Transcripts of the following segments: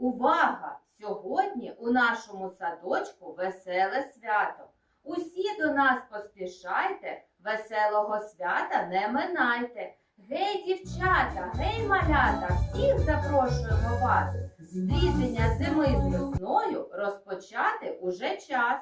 Увага! Сьогодні у нашому садочку веселе свято. Усі до нас поспішайте, веселого свята не минайте. Гей, дівчата, гей, малята, всіх запрошуємо вас. Зрізання зими з весною розпочати уже час.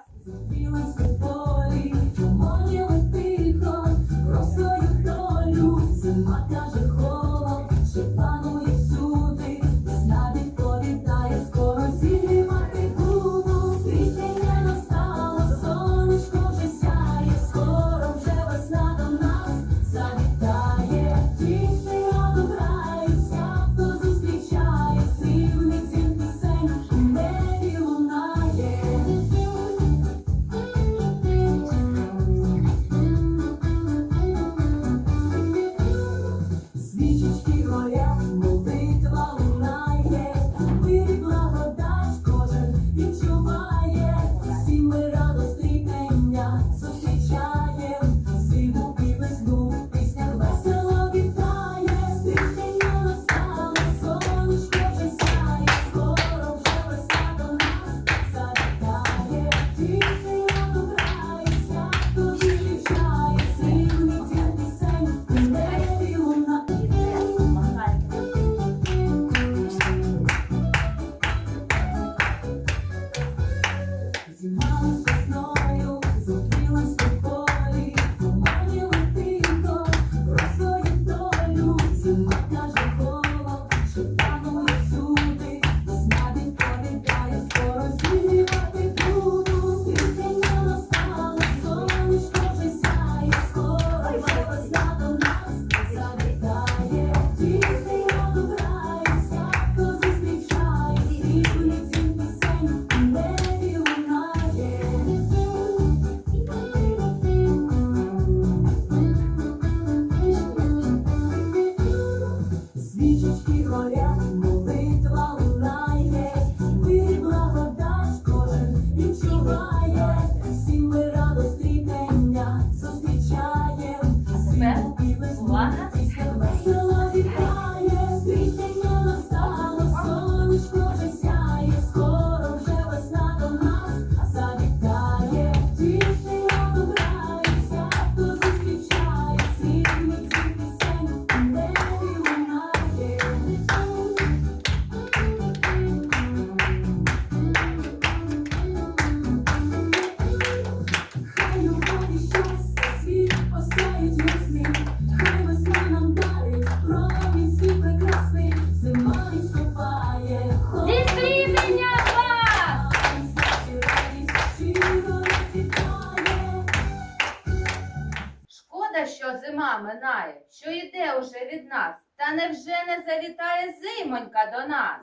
Зима минає, що йде уже від нас, та невже не завітає зимонька до нас?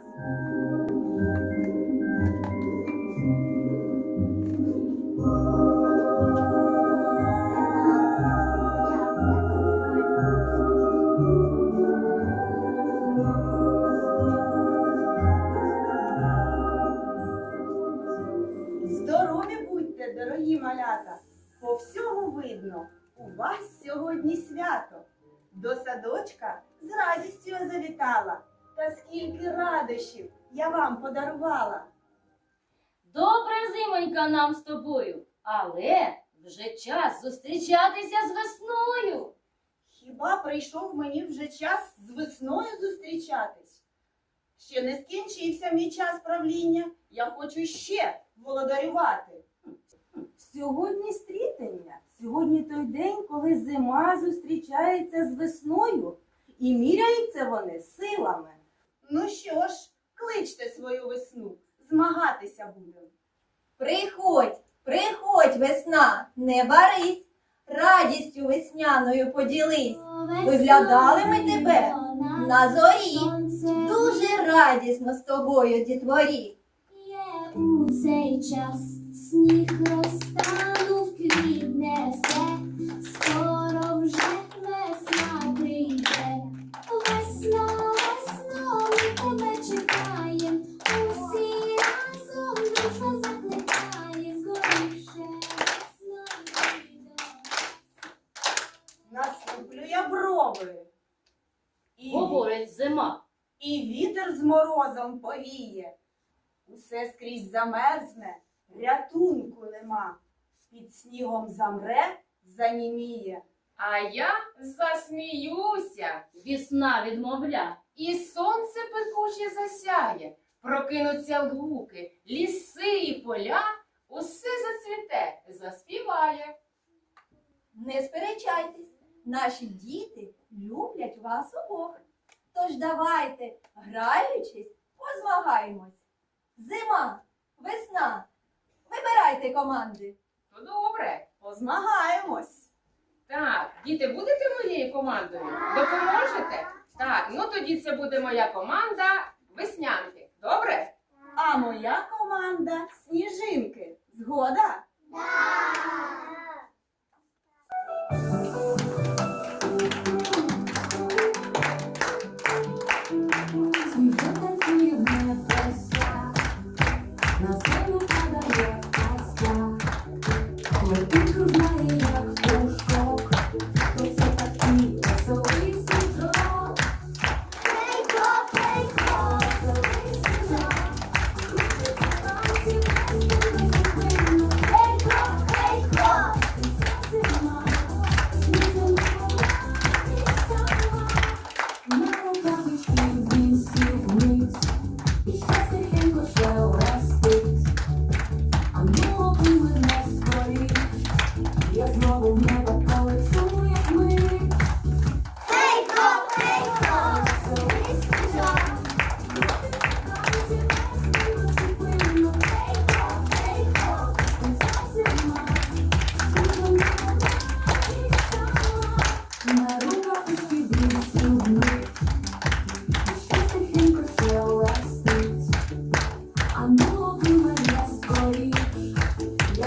Здорові будьте, дорогі малята! По всьому видно, у вас сьогодні свято. До садочка з радістю завітала. Та скільки радощів я вам подарувала. Добра зимонька нам з тобою, але вже час зустрічатися з весною. Хіба прийшов мені вже час з весною зустрічатись? Ще не скінчився мій час правління. Я хочу ще володарювати. Сьогодні стрітення. Сьогодні той день, коли зима зустрічається з весною, і міряються вони силами. Ну що ж, кличте свою весну, змагатися будемо. Приходь, приходь, весна, не барись, радістю весняною поділись. Виглядали ми тебе на зорі, дуже радісно з тобою, дітворі. Є у цей час сніг розтанув, квіт несе, скоро вже весна прийде, весна, весно, ми тебе чекаєм, усі разом дружно закликаєм, скоріше весна прийде. Наступлю я брови, і, говорить зима, і вітер з морозом повіє, усе скрізь замерзне рятунку нема. Під снігом замре, заніміє. А я засміюся, вісна відмовля, і сонце пекуче засяє, прокинуться луки, ліси і поля, усе зацвіте, заспіває. Не сперечайтесь, наші діти люблять вас обох. Тож давайте, граючись, позмагаємось. Зима, весна. Вибирайте команди. То добре. Позмагаємось. Так, діти, будете моєю командою? Допоможете? Так, ну тоді це буде моя команда веснянки. Добре? А моя команда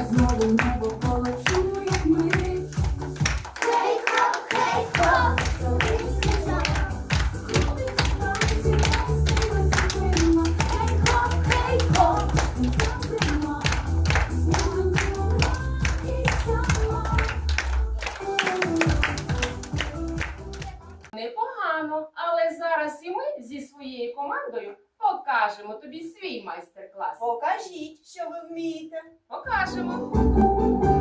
знову. який майстер-клас? Покажіть, що ви вмієте. Покажемо.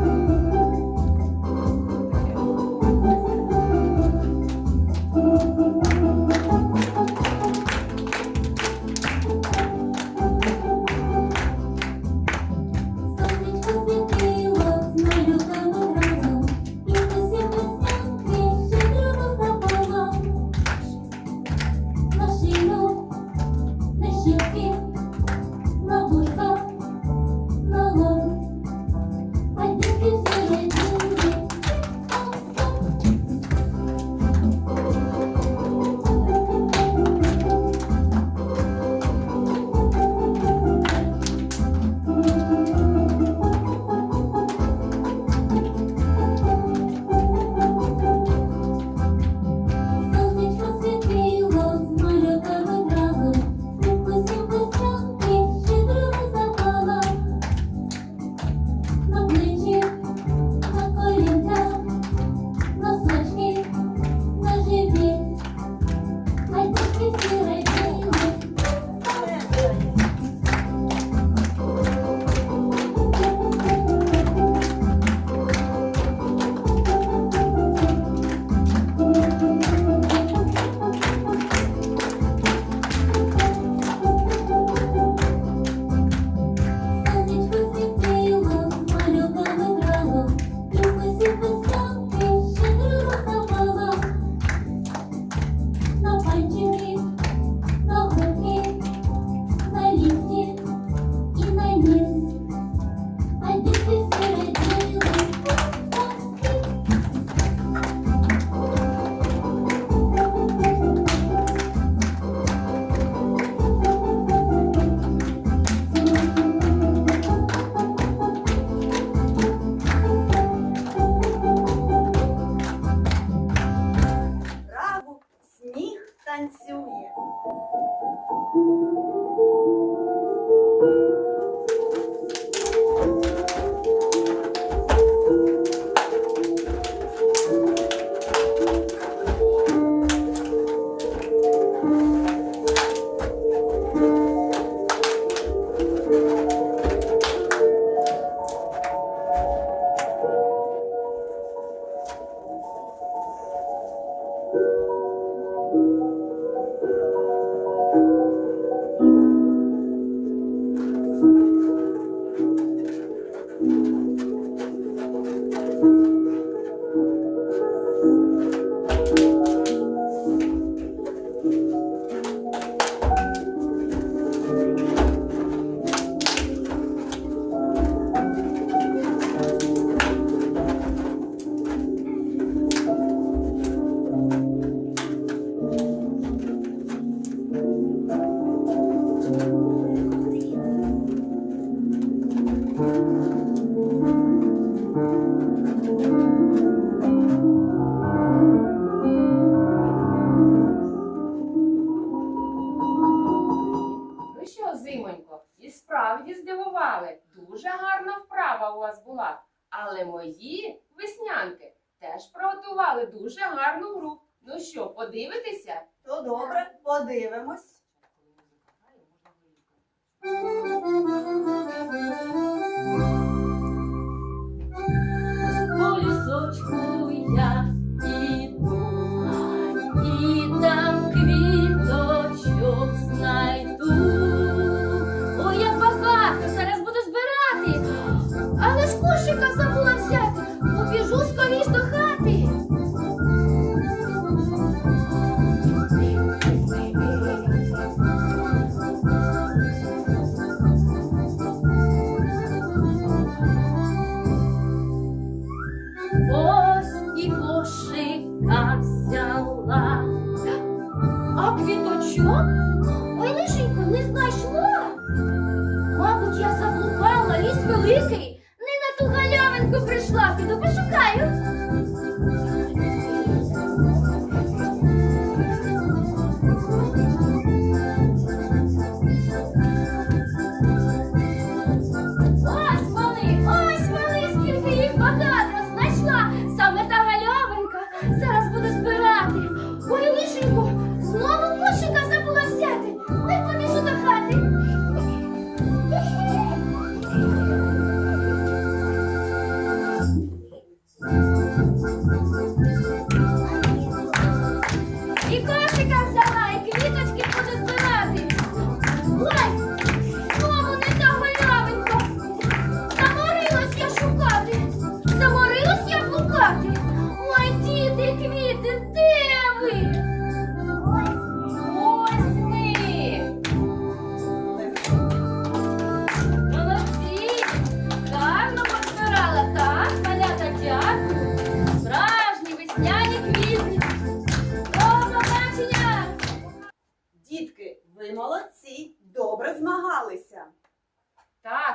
Вправа у вас була. Але мої веснянки теж приготували дуже гарну гру. Ну що, подивитися? То добре, подивимось. По лісочку квіточок? Ой, лишенько, не знайшла. Мабуть, я заблукала, ліс великий. Не на ту галявинку прийшла, піду пошукаю.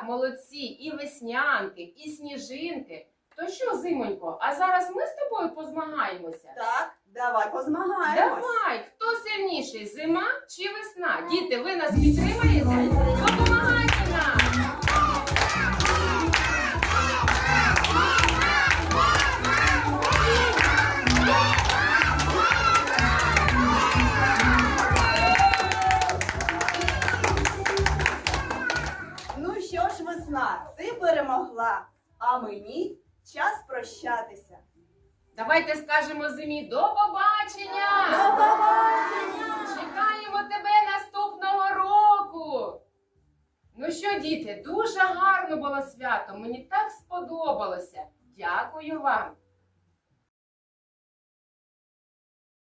Так, молодці, і веснянки, і сніжинки. То що, зимонько, а зараз ми з тобою позмагаємося? Так, давай позмагаємось. Давай, хто сильніший, зима чи весна? Діти, ви нас підтримаєте? Перемогла, а мені час прощатися. Давайте скажемо зимі до побачення! До побачення! Чекаємо тебе наступного року. Ну що, діти, дуже гарно було свято. Мені так сподобалося. Дякую вам.